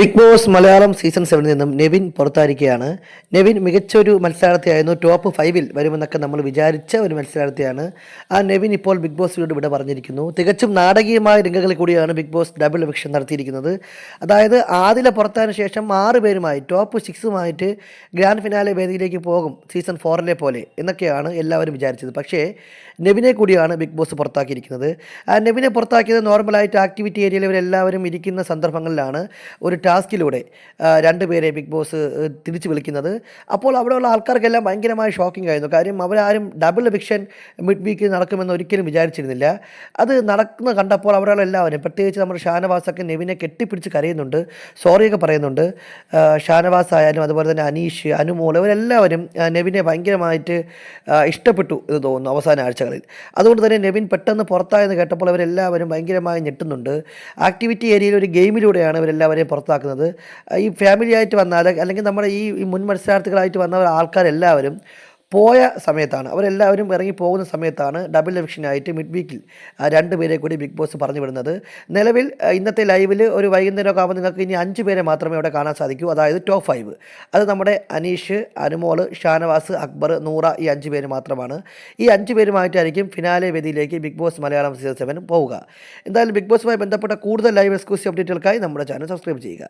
Big Boss Malayalam season സെവനിൽ നിന്നും നെവിൻ പുറത്തായിരിക്കുകയാണ്. നെവിൻ മികച്ചൊരു മത്സരാർത്ഥിയായിരുന്നു. ടോപ്പ് ഫൈവിൽ വരുമെന്നൊക്കെ നമ്മൾ വിചാരിച്ച ഒരു മത്സരാർത്ഥിയാണ്. ആ നെവിൻ ഇപ്പോൾ ബിഗ് ബോസിലൂടെ ഇവിടെ പറഞ്ഞിരിക്കുന്നു. തികച്ചും നാടകീയമായ രംഗങ്ങളിൽ കൂടിയാണ് ബിഗ് ബോസ് ഡബിൾ എവിക്ഷൻ നടത്തിയിരിക്കുന്നത്. അതായത് ആദില പുറത്തായതിനു ശേഷം ആറ് പേരുമായി ടോപ്പ് സിക്സുമായിട്ട് ഗ്രാൻഡ് ഫിനാലെ വേദിയിലേക്ക് പോകും സീസൺ ഫോറിലെ പോലെ എന്നൊക്കെയാണ് എല്ലാവരും വിചാരിച്ചത്. പക്ഷേ നെവിനെ കൂടിയാണ് ബിഗ് ബോസ് പുറത്താക്കിയിരിക്കുന്നത്. ആ നെവിനെ പുറത്താക്കിയത് നോർമലായിട്ട് ആക്ടിവിറ്റി ഏരിയയിൽ ഇവരെല്ലാവരും ഇരിക്കുന്ന സന്ദർഭങ്ങളിലാണ്. ഒരു ടാസ്കിലൂടെ രണ്ടുപേരെ ബിഗ് ബോസ് തിരിച്ചു വിളിക്കുന്നത്. അപ്പോൾ അവിടെയുള്ള ആൾക്കാർക്കെല്ലാം ഭയങ്കരമായ ഷോക്കിംഗ് ആയിരുന്നു. കാര്യം അവരാരും ഡബിൾ എവിക്ഷൻ മിഡ് വീക്ക് നടക്കുമെന്ന് ഒരിക്കലും വിചാരിച്ചിരുന്നില്ല. അത് നടക്കുന്ന കണ്ടപ്പോൾ അവിടെയുള്ള എല്ലാവരും പ്രത്യേകിച്ച് നമ്മുടെ ഷാനവാസൊക്കെ നെവിനെ കെട്ടിപ്പിടിച്ച് കരയുന്നുണ്ട് സോറിയൊക്കെ പറയുന്നുണ്ട്. ഷാനവാസ് ആയാലും അതുപോലെ തന്നെ അനീഷ് അനുമോൾ ഇവരെല്ലാവരും നെവിനെ ഭയങ്കരമായിട്ട് ഇഷ്ടപ്പെട്ടു എന്ന് തോന്നുന്നു അവസാന ആഴ്ചകളിൽ. അതുകൊണ്ട് തന്നെ നെവിൻ പെട്ടെന്ന് പുറത്തായെന്ന് കേട്ടപ്പോൾ അവരെല്ലാവരും ഭയങ്കരമായി ഞെട്ടുന്നുണ്ട്. ആക്ടിവിറ്റി ഏരിയയിൽ ഒരു ഗെയിമിലൂടെയാണ് ഇവരെല്ലാവരെയും പുറത്താക്കുന്നത്. ഈ ഫാമിലിയായിട്ട് വന്നാൽ അല്ലെങ്കിൽ നമ്മുടെ ഈ മുൻ മത്സരാർത്ഥികളായിട്ട് വന്ന ആൾക്കാരെല്ലാവരും പോയ സമയത്താണ് അവരെല്ലാവരും ഇറങ്ങി പോകുന്ന സമയത്താണ് ഡബിൾ എവിക്ഷനായിട്ട് മിഡ് വീക്കിൽ രണ്ട് പേരെ കൂടി ബിഗ് ബോസ് പറഞ്ഞു വിടുന്നത്. നിലവിൽ ഇന്നത്തെ ലൈവിൽ ഒരു വൈകുന്നേരമൊക്കെ ആകുമ്പോൾ നിങ്ങൾക്ക് ഇനി അഞ്ച് പേരെ മാത്രമേ അവിടെ കാണാൻ സാധിക്കൂ. അതായത് ടോപ്പ് ഫൈവ് അത് നമ്മുടെ അനീഷ് അനുമോൾ ഷാനവാസ് അക്ബർ നൂറ ഈ അഞ്ച് പേര് മാത്രമാണ്. ഈ അഞ്ച് പേരുമായിട്ടായിരിക്കും ഫിനാലെ വേദിയിലേക്ക് Big Boss Malayalam season seven പോവുക. എന്തായാലും ബിഗ് ബോസുമായി ബന്ധപ്പെട്ട കൂടുതൽ ലൈവ് എക്സ്ക്ലൂസീവ് അപ്ഡേറ്റുകൾക്കായി നമ്മുടെ ചാനൽ സബ്സ്ക്രൈബ് ചെയ്യുക.